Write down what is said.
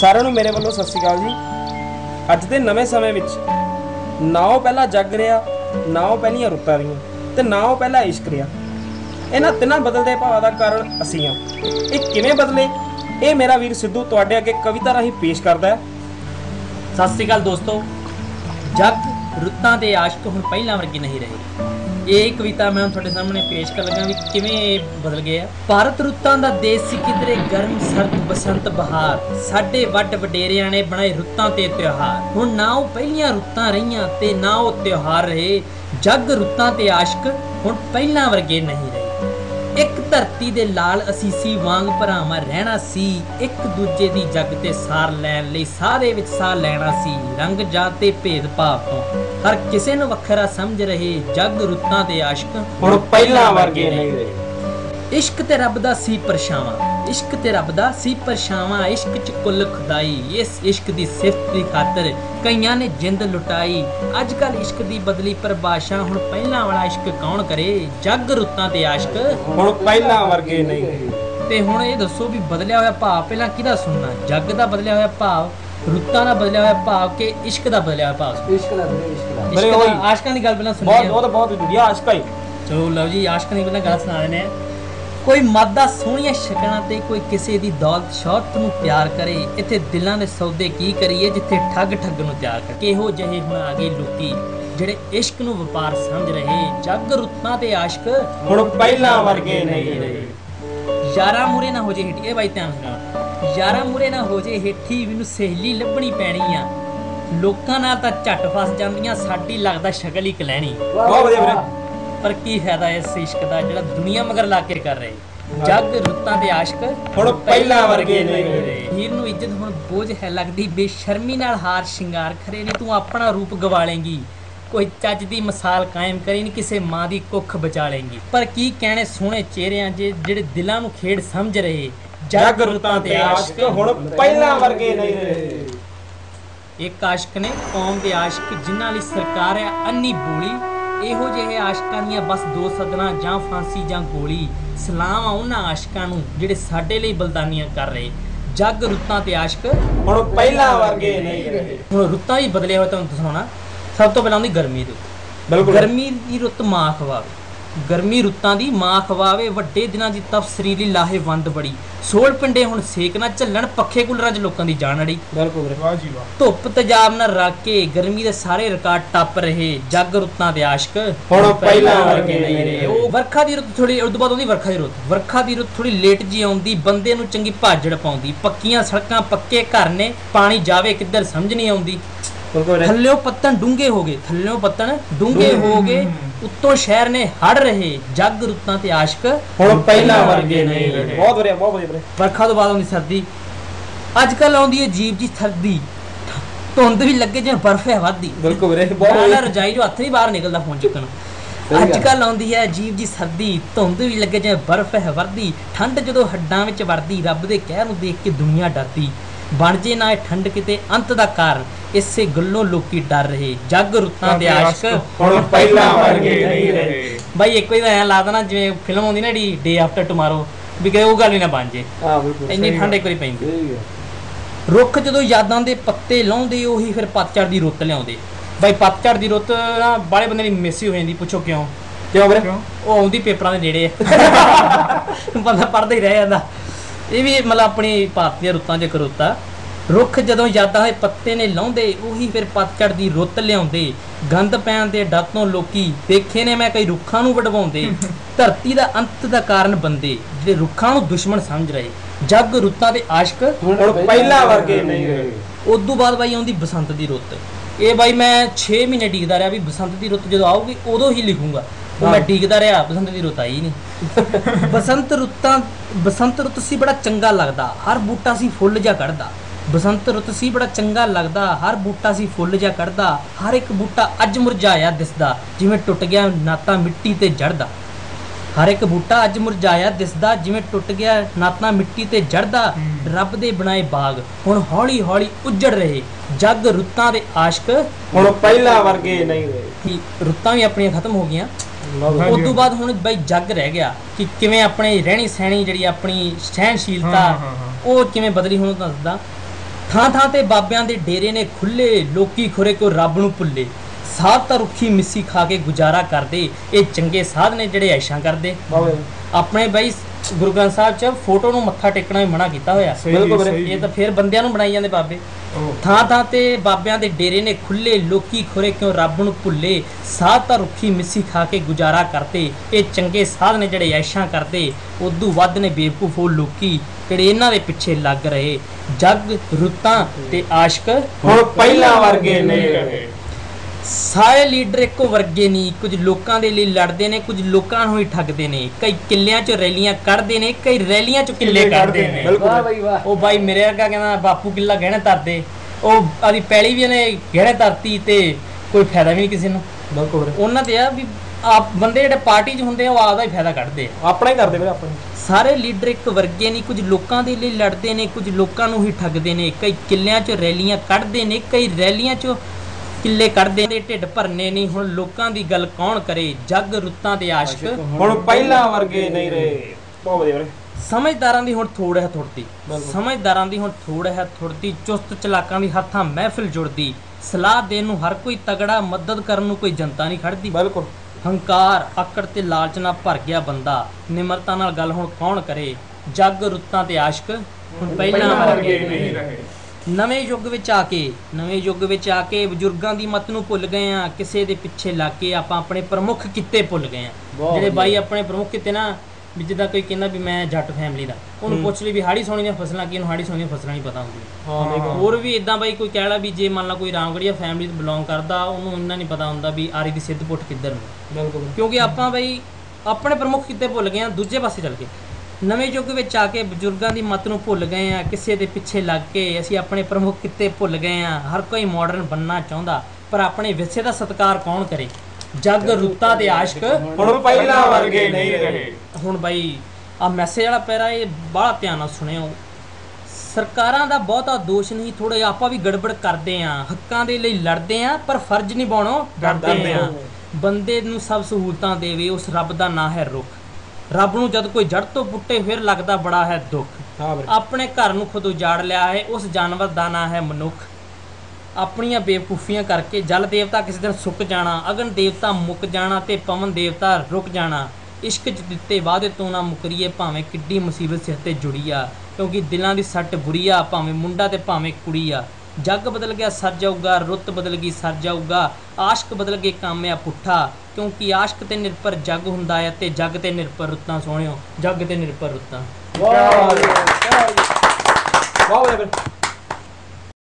ਸਾਰਿਆਂ ਨੂੰ ਮੇਰੇ ਵੱਲੋਂ ਸਤਿ ਸ਼੍ਰੀ ਅਕਾਲ ਜੀ। ਅੱਜ ਦੇ ਨਵੇਂ ਸਮੇਂ ਵਿੱਚ ਨਾ ਉਹ ਪਹਿਲਾਂ ਜੱਗ ਰਿਹਾ, ਨਾ ਉਹ ਪਹਿਲੀਆਂ ਰੁੱਤਾਂ ਰਹੀਆਂ ਤੇ ਨਾ ਉਹ ਪਹਿਲਾਂ ਇਸ਼ਕ ਰਿਹਾ। ਇਹਨਾਂ ਤਿੰਨਾਂ ਬਦਲਦੇ ਭਾਵਾਂ ਦਾ ਕਾਰਨ ਅਸੀਂ ਆ ਇਹ ਕਿਵੇਂ ਬਦਲੇ? ਇਹ ਮੇਰਾ ਵੀਰ ਸਿੱਧੂ ਤੁਹਾਡੇ ਅੱਗੇ ਕਵਿਤਾ ਰਾਹੀਂ ਪੇਸ਼ ਕਰਦਾ ਹੈ। ਸਤਿ ਸ੍ਰੀ ਅਕਾਲ ਦੋਸਤੋ। ਜੱਗ ਰੁੱਤਾਂ ਦੇ ਆਸ਼ਕ ਹੁਣ ਪਹਿਲਾਂ ਵਰਗੇ ਨਹੀਂ ਰਹੇ ਇਹ ਕਵਿਤਾ ਮੈਂ ਤੁਹਾਡੇ ਸਾਹਮਣੇ ਪੇਸ਼ ਕਰਨ ਲੱਗਾ ਵੀ ਕਿਵੇਂ ਇਹ ਬਦਲ ਗਏ ਭਾਰਤ ਰੁੱਤਾਂ ਦਾ ਦੇਸ਼ ਸੀ ਕਿਧਰੇ ਗਰਮ, ਸਰਦ, ਬਸੰਤ ਬਹਾਰ। ਸਾਡੇ ਵੱਡ ਵਡੇਰਿਆਂ ਨੇ ਬਣਾਏ ਰੁੱਤਾਂ ਤੇ ਤਿਉਹਾਰ। ਹੁਣ ਨਾ ਉਹ ਪਹਿਲੀਆਂ ਰੁੱਤਾਂ ਰਹੀਆਂ ਤੇ ਨਾ ਉਹ ਤਿਉਹਾਰ ਰਹੇ। ਜਗ ਰੁੱਤਾਂ ਤੇ ਆਸ਼ਕ ਹੁਣ ਪਹਿਲਾਂ ਵਰਗੇ ਨਹੀਂ ਰਹੇ। ਇੱਕ ਧਰਤੀ ਦੇ ਲਾਲ ਅਸੀਸੀ ਵਾਂਗ ਭਰਾਵਾਂ ਰਹਿਣਾ ਸੀ। ਇੱਕ ਦੂਜੇ ਦੀ ਜੱਗ ਤੇ ਸਾਰ ਲੈਣ ਲਈ ਸਾਰੇ ਵਿੱਚ ਸਾਹ ਲੈਣਾ ਸੀ। ਰੰਗ ਜਾਤ ਤੇ ਭੇਦ ਭਾਵ ਤੋਂ ਹਰ ਕਿਸੇ ਨੂੰ ਵੱਖਰਾ ਸਮਝ ਰਹੇ ਜੱਗ ਰੁੱਤਾਂ ਦੇ ਆਸ਼ਕ ਹੁਣ ਪਹਿਲਾਂ ਵਰਗੇ ਨਹੀਂ ਰਹੇ। ਇਸ਼ਕ ਤੇ ਰੱਬ ਦਾ ਸੀ ਪਰਛਾਵਾਂ ਇਸ਼ਕ ਤੇ ਰੱਬ ਦਾ ਸੀ ਪਰਛਾਵਾਂ ਇਸ਼ਕ ਚ ਕੁੱਲ ਖੁਦਾਈ ਇਸ ਇਸ਼ਕ ਦੀ ਸਿਫਤ ਦੀ ਖਾਤਰ ਕਈਆਂ ਨੇ ਜਿੰਦ ਲੁਟਾਈ। ਅੱਜ ਕੱਲ ਇਸ਼ਕ ਦੀ ਬਦਲੀ ਪਰਿਭਾਸ਼ਾ ਹੁਣ ਪਹਿਲਾਂ ਵਾਲਾ ਇਸ਼ਕ ਕੌਣ ਕਰੇ? ਜੱਗ ਰੁੱਤਾਂ ਤੇ ਆਸ਼ਕ। ਹੁਣ ਪਹਿਲਾਂ ਵਰਗੇ ਨਹੀਂ ਤੇ ਹੁਣ ਇਹ ਦੱਸੋ ਵੀ ਬਦਲਿਆ ਹੋਇਆ ਭਾਵ ਪਹਿਲਾਂ ਕਿਹਦਾ ਸੁਣਨਾ? ਜੱਗ ਦਾ ਬਦਲਿਆ ਹੋਇਆ ਭਾਵ? ਰੁੱਤਾਂ ਦਾ ਬਦਲਿਆ ਹੋਇਆ ਭਾਵ ਕਿ ਇਸ਼ਕ ਦਾ ਬਦਲਿਆ ਹੋਇਆ ਭਾਵ ਇਸ਼ਕ ਦਾ ਵੀਰੇ, ਇਸ਼ਕ ਦਾ। ਉਹੀ। ਦਾ ਆਸ਼ਕਾਂ ਦੀ ਗੱਲ ਪਹਿਲਾਂ ਸੁਣੀ ਬਹੁਤ। ਬਹੁਤ ਬਹੁਤ ਵਧੀਆ ਆਸ਼ਕਾ ਹੀ ਚਲੋ ਲਓ ਜੀ ਆਸ਼ਕਾਂ ਦੀ ਪਹਿਲਾਂ ਗੱਲ ਸੁਣਾ ਦਿੰਦੇ ਆ। ਕੋਈ ਮਾਦਾ ਸੋਹਣੀਆਂ ਸ਼ਕਲਾਂ ਤੇ ਕੋਈ ਕਿਸੇ ਦੀ ਦੌਲਤ ਸ਼ੌਹਰਤ ਨੂੰ ਪਿਆਰ ਕਰੇ ਇੱਥੇ ਦਿਲਾਂ ਦੇ ਸੌਦੇ ਕੀ ਕਰੀਏ ਜਿੱਥੇ ਠੱਗ ਠੱਗ ਨੂੰ ਤਿਆਰ ਕਰ। ਕਿਹੋ ਜਿਹੇ ਹੁਣ ਆ ਗਏ ਲੋਕੀ ਜਿਹੜੇ ਇਸ਼ਕ ਨੂੰ ਵਪਾਰ ਸਮਝ ਰਹੇ? ਜੱਗ ਰੁੱਤਾਂ ਤੇ ਆਸ਼ਕ ਹੁਣ ਪਹਿਲਾਂ ਵਰਗੇ ਨਹੀਂ ਰਹੇ। ਯਾਰਾਂ ਮੂਰੇ ਨਾ ਹੋ ਜੇ ਹਿੱਟੀ ਇਹ ਬਾਈ ਧਿਆਨ ਨਾਲ ਯਾਰਾਂ ਮੂਰੇ ਨਾ ਹੋ ਜੇ ਹਿੱਠੀ ਮੈਨੂੰ ਸਹੇਲੀ ਲੱਭਣੀ ਪੈਣੀ ਆ। ਲੋਕਾਂ ਨਾਲ ਤਾਂ ਝੱਟ ਫਸ ਜਾਂਦੀਆਂ ਸਾਡੀ ਲੱਗਦਾ ਸ਼ਕਲ ਹੀ ਕਲੈਣੀ। ਬਹੁਤ ਵਧੀਆ ਵੀਰੇ ਪਰ ਕੀ ਫਾਇਦਾ ਇਸ ਇਸ਼ਕ ਦਾ ਜਿਹੜਾ ਦੁਨੀਆ ਮਗਰ ਲਾ ਕੇ ਕਰ ਰਹੇ? ਜੱਗ ਰੁੱਤਾਂ ਦੇ ਆਸ਼ਕ ਹੁਣ ਪਹਿਲਾਂ ਵਰਗੇ ਨਹੀਂ। ਰਹੇ। ਹੀਰ ਨੂੰ ਇੱਜ਼ਤ ਹੁਣ ਬੋਝ ਹੈ ਲੱਗਦੀ ਬੇਸ਼ਰਮੀ ਨਾਲ ਹਾਰ ਸ਼ਿੰਗਾਰ ਖਰੇ ਨਹੀਂ ਤੂੰ ਆਪਣਾ ਰੂਪ ਗਵਾ ਲੇਂਗੀ। ਕੋਈ ਚੱਜ ਦੀ ਮਿਸਾਲ ਕਾਇਮ ਕਰੀ ਨਹੀਂ ਕਿਸੇ ਮਾਂ ਦੀ ਕੁੱਖ ਬਚਾ ਲੇਂਗੀ। ਪਰ ਕੀ ਕਹਿਣੇ ਸੋਹਣੇ ਚਿਹਰਿਆਂ ਜੇ ਜਿਹੜੇ ਦਿਲਾਂ ਨੂੰ ਖੇਡ ਸਮਝ ਰਹੇ? ਜੱਗ ਰੁੱਤਾਂ ਤੇ ਆਸ਼ਕ ਹੁਣ ਪਹਿਲਾਂ ਵਰਗੇ ਨਹੀਂ ਰਹੇ। ਇੱਕ ਆਸ਼ਕ ਨੇ ਕੌਮ ਦੇ ਆਸ਼ਕ ਜਿਨ੍ਹਾਂ ਲਈ ਸਰਕਾਰ ਹੈ ਅੰਨੀ ਬੋਲੀ। ਇਹੋ ਜਿਹੇ ਆਸ਼ਕਾਂ ਦੀਆਂ ਬਸ ਦੋ ਸਦਨਾ ਜਾਂ ਫਾਂਸੀ ਜਾਂ ਗੋਲੀ। ਸਲਾਮ ਆ ਉਹਨਾਂ ਆਸ਼ਕਾਂ ਨੂੰ ਜਿਹੜੇ ਸਾਡੇ ਲਈ ਬਲਦਾਨੀਆਂ ਕਰ ਰਹੇ। ਜੱਗ ਰੁੱਤਾਂ ਤੇ ਆਸ਼ਕ ਹੁਣ ਪਹਿਲਾਂ ਵਰਗੇ ਨਹੀਂ ਰਹੇ। ਹੁਣ ਰੁੱਤਾਂ ਹੀ ਬਦਲੇ ਹੋਏ ਤੁਹਾਨੂੰ ਦੱਸਣਾ ਸਭ ਤੋਂ ਪਹਿਲਾਂ ਆਉਂਦੀ ਗਰਮੀ ਦੀ ਰੁੱਤ। ਬਿਲਕੁਲ। ਗਰਮੀ ਦੀ ਰੁੱਤ ਮਾਂ ਖਵਾਵੇ ਗਰਮੀ ਰੁੱਤਾਂ ਦੀ ਮਾਂ ਖਵਾਵੇ ਵੱਡੇ ਦਿਨਾਂ ਦੀ ਤਫਸਰੀਲੀ ਲਾਹੇਵੰਦ ਬੜੀ। ਸੋਲ ਪਿੰਡੇ ਹੁਣ ਸੇਕ ਨਾ ਝੱਲਣ ਪੱਖੇ ਕੂਲਰਾਂ 'ਚ ਲੋਕਾਂ ਦੀ ਜਾਨ ਅੜੀ। ਬਿਲਕੁਲ ਵਾਹ ਜੀ ਵਾਹ। ਧੁੱਪ ਤੇਜ਼ਾਬ ਨਾਲ ਰੱਖ ਕੇ ਗਰਮੀ ਦੇ ਸਾਰੇ ਰਿਕਾਰਡ ਟੱਪ ਰਹੇ ਜੱਗ ਰੁੱਤਾਂ ਦੇ ਆਸ਼ਕ। ਹੁਣ ਪਹਿਲਾਂ ਵਰਗੇ ਨਹੀਂ ਰਹੇ। ਉਹ ਵਰਖਾ ਦੀ ਰੁੱਤ ਥੋੜੀ ਉਸ ਤੋਂ ਬਾਅਦ ਆਉਂਦੀ ਵਰਖਾ ਦੀ ਰੁੱਤ। ਵਰਖਾ ਦੀ ਰੁੱਤ ਥੋੜੀ ਲੇਟ ਜੀ ਆਉਂਦੀ ਬੰਦੇ ਨੂੰ ਚੰਗੀ ਭਾਜੜ ਪਾਉਂਦੀ। ਪੱਕੀਆਂ ਸੜਕਾਂ ਪੱਕੇ ਘਰ ਨੇ ਪਾਣੀ ਜਾਵੇ ਕਿੱਧਰ ਸਮਝ ਨਹੀਂ ਆਉਂਦੀ। ਥੱਲਿਓਂ ਪੱਤਣ ਡੂੰਘੇ ਹੋ ਗਏ ਥੱਲਿਓਂ ਪੱਤਣ ਡੂੰਘੇ ਹੋ ਗਏ। ਉੱਤੋਂ ਸ਼ਹਿਰ ਨੇ ਹੜ ਰਹੇ ਜੱਗ ਰੁੱਤਾਂ ਤੇ ਆਸ਼ਕ ਹੁਣ ਪਹਿਲਾਂ ਵਰਗੇ ਨਹੀਂ ਰਹੇ। ਬਹੁਤ ਵਧੀਆ ਬਹੁਤ ਵਧੀਆ ਵੀਰੇ। ਵਰਖਾ ਤੋਂ ਬਾਅਦ ਆਉਂਦੀ ਸਰਦੀ। ਅੱਜ ਕੱਲ ਆਉਂਦੀ ਹੈ ਜੀਬ ਜੀ ਸਰਦੀ। ਧੁੰਦ ਵੀ ਲੱਗੇ ਜਿਵੇਂ ਬਰਫ਼ ਹੈ ਵਾਦੀ ਬਿਲਕੁਲ ਵੀਰੇ ਬਹੁਤ ਵਧੀਆ। ਰਜਾਈ ਜੋ ਹੱਥ ਨਹੀਂ ਬਾਹਰ ਨਿਕਲਦਾ ਫੋਨ ਚੁੱਕਣ। ਅੱਜ ਕੱਲ ਆਉਂਦੀ ਹੈ ਅਜੀਬ ਜੀ ਸਰਦੀ। ਧੁੰਦ ਵੀ ਲੱਗੇ ਜਿਵੇਂ ਬਰਫ਼ ਹੈ ਵਰਦੀ ਠੰਡ ਜਦੋਂ ਹੱਡਾਂ ਵਿੱਚ ਵੜਦੀ ਰੱਬ ਦੇ ਕਹਿਰ ਨੂੰ ਦੇਖ ਕੇ ਦੁਨੀਆ ਡਰਦੀ। ਬਣ ਜੇ ਨਾ ਇਹ ਠੰਡ ਕਿਤੇ ਅੰਤ ਦਾ ਕਾਰਨ। ਇਸੇ ਗੱਲੋਂ ਲੋਕੀ ਡਰ ਰਹੇ। ਜੱਗ ਰੁੱਤਾਂ ਦੇ ਆਸ਼ਕ ਹੁਣ ਪਹਿਲਾਂ ਵਰਗੇ ਨਹੀਂ ਰਹੇ। ਬਾਈ ਇੱਕ ਵਾਰੀ ਐਂ ਲਾ ਦੇਣਾ ਜਿਵੇਂ ਫਿਲਮ ਆਉਂਦੀ ਨਾ ਡੀ ਡੇ ਆਫਟਰ ਟੁਮਾਰੋ ਵੀ ਕਿ ਉਹ ਗੱਲ ਹੀ ਨਾ ਬਣ ਜੇ। ਹਾਂ ਬਿਲਕੁਲ ਇੰਨੀ ਠੰਡ ਇੱਕ ਵਾਰੀ ਪੈਂਦੀ। ਰੁੱਖ ਜਦੋਂ ਯਾਦਾਂ ਦੇ ਪੱਤੇ ਲਾਉਂਦੇ ਉਹੀ ਫਿਰ ਪਤਝੜ ਦੀ ਰੁੱਤ ਲਿਆਉਂਦੇ। ਬਾਈ ਪਤਝੜ ਦੀ ਰੁੱਤ ਨਾ ਬਾਲੇ ਬੰਦੇ ਦੀ ਮਿਸ ਹੀ ਹੋ ਜਾਂਦੀ ਪੁੱਛੋ ਕਿਉਂ? ਕਿਉਂ ਵੀਰੇ? ਉਹ ਆਉਂਦੀ ਪੇਪਰਾਂ ਦੇ ਨੇੜੇ। ਆ ਬੰਦਾ ਪੜਦਾ ਹੀ ਰਹਿ ਜਾਂਦਾ। ਇਹ ਵੀ ਮਤਲਬ ਆਪਣੀ ਭਾਰਤੀ ਰੁੱਤਾਂ 'ਚ ਇੱਕ ਰੁੱਤ ਆ। ਰੁੱਖ ਜਦੋਂ ਯਾਦਾਂ ਦੇ ਪੱਤੇ ਨੇ ਲਾਉਂਦੇ ਉਹੀ ਫਿਰ ਪਤਝੜ ਦੀ ਰੁੱਤ ਲਿਆਉਂਦੇ। ਗੰਦ ਪੈਣ ਦੇ ਡਰ ਤੋਂ ਲੋਕੀ ਦੇਖੇ ਨੇ ਮੈਂ ਕਈ ਰੁੱਖਾਂ ਨੂੰ ਵਡਵਾਉਂਦੇ। ਧਰਤੀ ਦਾ ਅੰਤ ਦਾ ਕਾਰਨ ਬੰਦੇ ਜਿਹੜੇ ਰੁੱਖਾਂ ਨੂੰ ਦੁਸ਼ਮਣ ਸਮਝ ਰਹੇ। ਜੱਗ ਰੁੱਤਾਂ ਦੇ ਆਸ਼ਕ ਹੁਣ ਪਹਿਲਾਂ ਵਰਗੇ ਨਹੀਂ ਰਹੇ। ਉਸ ਤੋਂ ਬਾਅਦ ਬਾਈ ਆਉਂਦੀ ਬਸੰਤ ਦੀ ਰੁੱਤ। ਇਹ ਬਾਈ ਮੈਂ 6 ਮਹੀਨੇ ਡੀਕਦਾ ਰਿਹਾ ਵੀ ਬਸੰਤ ਦੀ ਰੁੱਤ ਜਦੋਂ ਆਊਗੀ ਉਦੋਂ ਹੀ ਲਿਖੂੰਗਾ। ਉਹ ਮੈਂ ਡੀਕਦਾ ਰਿਹਾ ਬਸੰਤ ਦੀ ਰੁੱਤ ਆਈ ਨਹੀਂ। ਬਸੰਤ ਰੁੱਤਾਂ ਬਸੰਤ ਰੁੱਤ ਸੀ ਬੜਾ ਚੰਗਾ ਲੱਗਦਾ। ਹਰ ਬੂਟਾ ਸੀ ਫੁੱਲ ਜਿਹਾ ਕੱਢਦਾ। ਬਸੰਤ ਰੁੱਤ ਸੀ ਬੜਾ ਚੰਗਾ ਲੱਗਦਾ। ਹਰ ਬੂਟਾ ਸੀ ਫੁੱਲ ਜਿਹਾ ਕੱਢਦਾ। ਹਰ ਇੱਕ ਬੂਟਾ ਅੱਜ ਮੁਰਝਾਇਆ ਦਿਸਦਾ। ਜਿਵੇਂ ਟੁੱਟ ਗਿਆ ਨਾਤਾ ਮਿੱਟੀ ਤੇ ਜੜਦਾ। ਹਰ ਇੱਕ ਬੂਟਾ ਅੱਜ ਮੁਰਝਾਇਆ ਦਿਸਦਾ। ਜਿਵੇਂ ਟੁੱਟ ਗਿਆ ਨਾਤਾਂ ਮਿੱਟੀ ਤੇ ਜੜਦਾ। ਰੱਬ ਦੇ ਬਣਾਏ ਬਾਗ। ਹੁਣ ਹੌਲੀ ਹੌਲੀ ਉੱਜੜ ਰਹੇ। ਜੱਗ ਰੁੱਤਾਂ ਦੇ ਆਸ਼ਕ। ਹੁਣ ਪਹਿਲਾਂ ਵਰਗੇ ਨਹੀਂ ਰਹੇ। ਕਿ ਰੁੱਤਾਂ ਵੀ ਆਪਣੀਆਂ ਖਤਮ ਹੋ ਗਈਆਂ। ਉਸ ਤੋਂ ਬਾਅਦ ਹੁਣ ਬਈ ਜੱਗ ਰਹਿ ਗਿਆ। ਕਿ ਕਿਵੇਂ ਆਪਣੇ ਰਹਿਣੀ ਸਹਿਣੀ ਜਿਹੜੀ ਆਪਣੀ ਸਹਿਣਸ਼ੀਲਤਾ ਉਹ ਕਿਵੇਂ ਬਦਲੀ ਹੁਣ ਦੱਸਦਾ। ਥਾਂ ਥਾਂ ਤੇ ਬਾਬਿਆਂ ਦੇ ਡੇਰੇ ਨੇ ਖੁੱਲੇ ਲੋਕੀ ਖੁਰੇ ਕੋ ਰੱਬ ਨੂੰ ਭੁੱਲੇ। ਸਾਧ ਤਾਂ ਰੁੱਖੀ ਮਿੱਸੀ ਖਾ ਕੇ ਗੁਜ਼ਾਰਾ ਕਰਦੇ ਇਹ ਚੰਗੇ ਸਾਧ ਨੇ ਜਿਹੜੇ ਐਸ਼ਾਂ ਕਰਦੇ। ਆਪਣੇ ਬਈ ਗੁਰੂ ਗ੍ਰੰਥ ਸਾਹਿਬ ਚ ਫੋਟੋ ਨੂੰ ਮੱਥਾ ਟੇਕਣਾ ਵੀ ਮਨਾ ਕੀਤਾ ਹੋਇਆ। ਬਿਲਕੁਲ ਇਹ ਤਾਂ ਫਿਰ ਬੰਦਿਆਂ ਨੂੰ ਬਣਾਈ ਜਾਂਦੇ ਬਾਬੇ। ਥਾਂ ਥਾਂ ਤੇ ਬਾਬਿਆਂ ਦੇ ਡੇਰੇ ਨੇ ਖੁੱਲੇ ਲੋਕੀ ਖੁਰੇ ਕਿਉਂ ਰੱਬ ਨੂੰ ਭੁੱਲੇ। ਸਾਧ ਤਾਂ ਰੁੱਖੀ ਮਿੱਸੀ ਖਾ ਕੇ ਗੁਜ਼ਾਰਾ ਕਰਦੇ ਇਹ ਚੰਗੇ ਸਾਧ ਨੇ ਜਿਹੜੇ ਐਸ਼ਾਂ ਕਰਦੇ। ਉਦੋਂ ਵੱਧ ਨੇ ਬੇਵਕੂਫ ਲੋਕੀ। ਜਿਹੜੇ ਇਹਨਾਂ ਦੇ ਪਿੱਛੇ ਲੱਗ ਰਹੇ? ਜੱਗ ਰੁੱਤਾਂ ਤੇ ਆਸ਼ਕ ਹੁਣ ਪਹਿਲਾਂ ਵਰਗੇ ਨਹੀਂ ਰਹੇ ਸਾਰੇ ਲੀਡਰ ਇੱਕੋ ਵਰਗੇ ਨਹੀਂ ਕੁਝ ਲੋਕਾਂ ਦੇ ਲਈ ਲੜਦੇ ਨੇ ਕੁਝ ਲੋਕਾਂ ਨੂੰ ਹੀ ਠੱਗਦੇ ਨੇ। ਕਈ ਕਿੱਲਿਆਂ 'ਚ ਰੈਲੀਆਂ ਕੱਢਦੇ ਨੇ ਕਈ ਰੈਲੀਆਂ 'ਚ ਕਿੱਲੇ ਕੱਢਦੇ ਨੇ। ਬਿਲਕੁਲ। ਵਾਹ ਬਈ ਵਾਹ। ਉਹ ਬਾਈ ਮੇਰੇ ਵਰਗਾ ਕਹਿੰਦਾ ਬਾਪੂ ਕਿੱਲਾ ਗਹਿਣੇ ਤਰਦੇ ਉਹ ਆਦੀ ਪੈਲੀ ਵੀ ਇਹਨੇ ਗਹਿਣੇ ਤਰਤੀ ਤੇ ਕੋਈ ਫਾਇਦਾ ਵੀ ਨਹੀਂ ਕਿਸੇ ਨੂੰ। ਬਿਲਕੁਲ। ਉਹਨਾਂ ਤੇ ਆ ਵੀ ਆਪ ਬੰਦੇ ਜਿਹੜੇ ਪਾਰਟੀ 'ਚ ਹੁੰਦੇ ਆ ਉਹ ਆਪਦਾ ਹੀ ਫਾਇਦਾ ਕੱਢਦੇ ਆ। ਆਪਣਾ ਹੀ ਕਰਦੇ ਵੀਰੇ ਆਪਣਾ ਸਾਰੇ ਲੀਡਰ ਇੱਕ ਵਰਗੇ ਨਹੀਂ ਕੁਝ ਲੋਕਾਂ ਦੇ ਲਈ ਲੜਦੇ ਨੇ ਕੁਝ ਲੋਕਾਂ ਨੂੰ ਹੀ ਠੱਗਦੇ ਨੇ। ਕਈ ਕਿੱਲਿਆਂ 'ਚ ਰੈਲੀਆਂ ਕੱਢਦੇ ਨੇ ਕਈ ਰੈਲੀਆਂ 'ਚ ਕਿੱਲੇ ਕੱਢਦੇ ਨੇ ਢਿੱਡ ਭਰਨੇ ਨਹੀਂ ਹੁਣ ਲੋਕਾਂ ਦੀ ਗੱਲ ਕੌਣ ਕਰੇ? ਜੱਗ ਰੁੱਤਾਂ ਦੇ ਆਸ਼ਕ। ਹੁਣ ਪਹਿਲਾਂ ਵਰਗੇ ਨਹੀਂ ਰਹੇ। ਬਹੁਤ ਵਧੀਆ ਵੀਰੇ। ਸਮਝਦਾਰਾਂ ਦੀ ਹੁਣ ਥੋੜ ਹੈ ਥੁੜਦੀ। ਸਮਝਦਾਰਾਂ ਦੀ ਹੁਣ ਥੋੜ ਹੈ ਥੁੜਦੀ ਚੁਸਤ ਚਲਾਕਾਂ ਦੀ ਹੱਥਾਂ ਮਹਿਫਿਲ ਜੁੜਦੀ। ਸਲਾਹ ਦੇਣ ਨੂੰ ਹਰ ਕੋਈ ਤਗੜਾ ਮਦਦ ਕਰਨ ਨੂੰ ਕੋਈ ਜਨਤਾ ਨਹੀਂ ਖੜਦੀ ਬਿਲਕੁਲ। ਹੰਕਾਰ ਆਕੜ ਤੇ ਲਾਲਚ ਨਾਲ ਭਰ ਗਿਆ ਬੰਦਾ। ਨਿਮਰਤਾ ਨਾਲ ਗੱਲ ਹੁਣ ਕੌਣ ਕਰੇ? ਜੱਗ ਰੁੱਤਾਂ ਤੇ ਆਸ਼ਕ ਹੁਣ ਪਹਿਲਾਂ ਵਰਗੇ ਨਹੀਂ ਰਹੇ। ਨਵੇਂ ਯੁੱਗ ਵਿੱਚ ਆ ਕੇ ਨਵੇਂ ਯੁੱਗ ਵਿੱਚ ਆ ਕੇ ਬਜ਼ੁਰਗਾਂ ਦੀ ਮਤ ਨੂੰ ਭੁੱਲ ਗਏ ਆ ਕਿਸੇ ਦੇ ਪਿੱਛੇ ਲੱਗ ਕੇ ਆਪਾਂ ਆਪਣੇ ਪ੍ਰਮੁੱਖ ਕਿੱਤੇ ਭੁੱਲ ਗਏ ਆ ਜਿਹੜੇ ਬਾਈ ਆਪਣੇ ਪ੍ਰਮੁੱਖ ਕਿੱਤੇ ਨਾ ਵੀ ਜਿੱਦਾਂ ਕੋਈ ਕਹਿੰਦਾ ਵੀ ਮੈਂ ਜੱਟ ਫੈਮਿਲੀ ਦਾ ਉਹਨੂੰ। ਪੁੱਛ ਲਈ ਵੀ ਹਾੜੀ ਸੋਣੀ ਦੀਆਂ ਫਸਲਾਂ ਕੀ ਇਹਨੂੰ ਹਾੜੀ ਸੋਣੀ ਦੀਆਂ ਫਸਲਾਂ ਨਹੀਂ ਪਤਾ ਹੁੰਦੀਆਂ। ਹੋਰ ਵੀ ਇਦਾਂ ਬਾਈ ਕੋਈ ਕਹਿ ਲਾ ਵੀ ਜੇ ਮੰਨ ਲਾ ਕੋਈ ਰਾਮਗੜੀਆ ਫੈਮਿਲੀ ਤੋਂ ਬਿਲੋਂਗ ਕਰਦਾ ਉਹਨੂੰ ਇੰਨਾ ਨਹੀਂ ਪਤਾ ਹੁੰਦਾ ਵੀ ਆਰੀ ਦੀ ਸਿੱਧ ਪੁੱਟ ਕਿੱਧਰ ਨੂੰ। ਬਿਲਕੁਲ। ਕਿਉਂਕਿ ਆਪਾਂ ਬਈ ਆਪਣੇ ਪ੍ਰਮੁੱਖ ਕਿੱਤੇ ਭੁੱਲ ਗਏ ਆ ਦੂਜੇ ਪਾਸੇ ਚੱਲ ਗਏ। ਨਵੇਂ ਯੁੱਗ ਵਿੱਚ ਆ ਕੇ ਬਜ਼ੁਰਗਾਂ ਦੀ ਮਤ ਨੂੰ ਭੁੱਲ ਗਏ ਆ ਕਿਸੇ ਦੇ ਪਿੱਛੇ ਲੱਗ ਕੇ ਅਸੀਂ ਆਪਣੇ ਪ੍ਰਮੁੱਖ ਕਿੱਤੇ ਭੁੱਲ ਗਏ ਆ ਹਰ ਕੋਈ ਮਾਡਰਨ ਬੰਨਣਾ ਚਾਹੁੰਦਾ ਪਰ ਆਪਣੇ ਵਿਰਸੇ ਦਾ ਸਤਿਕਾਰ ਕੌਣ ਕਰੇ? ਜੱਗ ਰੁੱਤਾਂ ਦੇ ਆਸ਼ਕ। ਹੁਣ ਪਹਿਲਾਂ ਵਰਗੇ ਨਹੀਂ ਰਹੇ। ਹੁਣ ਬਾਈ ਆ ਮੈਸੇਜ ਵਾਲਾ ਪੈਰਾ ਇਹ ਬੜਾ ਧਿਆਨ ਨਾਲ ਸੁਣਿਓ। ਸਰਕਾਰਾਂ ਦਾ ਬਹੁਤਾ ਦੋਸ਼ ਨਹੀਂ ਥੋੜੇ ਆਪਾਂ ਵੀ ਗੜਬੜ ਕਰਦੇ ਆ। ਹੱਕਾਂ ਦੇ ਲਈ ਲੜਦੇ ਆ ਪਰ ਫਰਜ਼ ਨਿਭਾਉਣੋਂ ਡਰਦੇ ਆ। ਬੰਦੇ ਨੂੰ ਸਭ ਸਹੂਲਤਾਂ ਦੇਵੇ ਉਸ ਰੱਬ ਦਾ ਨਾਂ ਹੈ ਰੁੱਖ। ਰੱਬ ਨੂੰ ਜਦ ਕੋਈ ਜੜ ਤੋਂ ਪੁੱਟੇ ਫਿਰ ਲੱਗਦਾ ਬੜਾ ਹੈ ਦੁੱਖ। ਆਪਣੇ ਘਰ ਨੂੰ ਖੁਦ ਉਜਾੜ ਲਿਆ ਹੈ ਉਸ ਜਾਨਵਰ ਦਾ ਨਾਂ ਹੈ ਮਨੁੱਖ। ਆਪਣੀਆਂ ਬੇਵਕੂਫੀਆਂ ਕਰਕੇ ਜਲ ਦੇਵਤਾ ਕਿਸੇ ਦਿਨ ਸੁੱਕ ਜਾਣਾ, ਅਗਨ ਦੇਵਤਾ ਮੁੱਕ ਜਾਣਾ ਤੇ ਪਵਨ ਦੇਵਤਾ ਰੁਕ ਜਾਣਾ। ਇਸ਼ਕ 'ਚ ਦਿੱਤੇ ਵਾਅਦੇ ਤੋਂ ਨਾ ਮੁਕਰੀਏ, ਭਾਵੇਂ ਕਿੱਡੀ ਮੁਸੀਬਤ ਸਿਰ ਤੇ ਜੁੜੀ ਆ। ਕਿਉਂਕਿ ਦਿਲਾਂ ਦੀ ਸੱਟ ਬੁਰੀ ਆ, ਭਾਵੇਂ ਮੁੰਡਾ ਤੇ ਭਾਵੇਂ ਕੁੜੀ ਆ। ਜੱਗ ਬਦਲ ਗਿਆ, ਸਰ ਜਾਊਗਾ, ਰੁੱਤ ਬਦਲ ਗਈ, ਸਰ ਜਾਊਗਾ। ਆਸ਼ਕ ਬਦਲ ਗਏ ਕੰਮ ਆ ਪੁੱਠਾ। ਕਿਉਂਕਿ ਆਸ਼ਕ ਤੇ ਨਿਰਭਰ ਜੱਗ ਹੁੰਦਾ ਹੈ ਤੇ ਜੱਗ ਤੇ ਨਿਰਭਰ ਰੁੱਤਾਂ ਸੋਹਣਿਓ। ਜੱਗ ਤੇ ਨਿਰਭਰ ਰੁੱਤਾਂ। ਵਾਹ ਵਾਹ ਵਧੀਆ